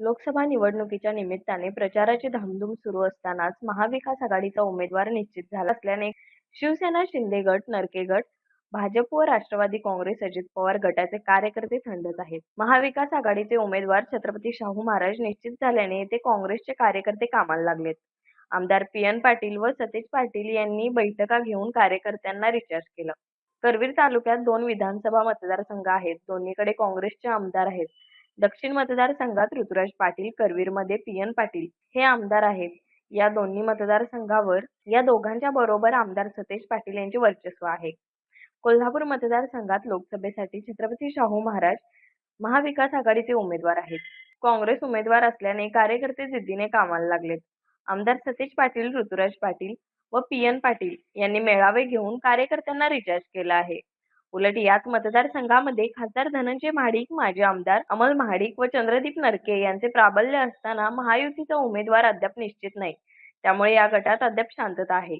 लोकसभा निवडणुकीच्या निमित्ताने प्रचाराची धामधूम सुरू असतानाच महाविकास आघाडीचा उमेदवार निश्चित झाला असल्याने शिवसेना शिंदे गट नरके गट भाजप व राष्ट्रवादी काँग्रेस अजित पवार गटाचे कार्यकर्ते थंडत आहेत. महाविकास आघाडीचे उमेदवार छत्रपती शाहू महाराज निश्चित झाल्याने येथे काँग्रेसचे कार्यकर्ते कामाला लागलेत. आमदार पी एन पाटील व सतेज पाटील यांनी बैठका घेऊन कार्यकर्त्यांना रिचार्ज केलं. करवीर तालुक्यात दोन विधानसभा मतदारसंघ आहेत. दोन्हीकडे काँग्रेसचे आमदार आहेत. दक्षिण मतदारसंघात ऋतुराज पाटील करवीरमध्ये पी एन पाटील हे आमदार आहेत. या दोन्ही मतदारसंघावर या दोघांच्या बरोबर आमदार सतेज पाटील यांचे वर्चस्व आहे. कोल्हापूर मतदारसंघात लोकसभेसाठी छत्रपती शाहू महाराज महाविकास आघाडीचे उमेदवार आहेत. काँग्रेस उमेदवार असल्याने कार्यकर्ते जिद्दीने कामाला लागलेत. आमदार सतेज पाटील ऋतुराज पाटील व पी एन पाटील यांनी मेळावे घेऊन कार्यकर्त्यांना रिचार्ज केला आहे. उलट याच मतदारसंघामध्ये खासदार धनंजय महाडिक माजी आमदार अमल महाडिक व चंद्रदीप नरके यांचे प्राबल्य असताना महायुतीचा उमेदवार अद्याप निश्चित नाही. त्यामुळे या गटात अद्याप शांतता आहे.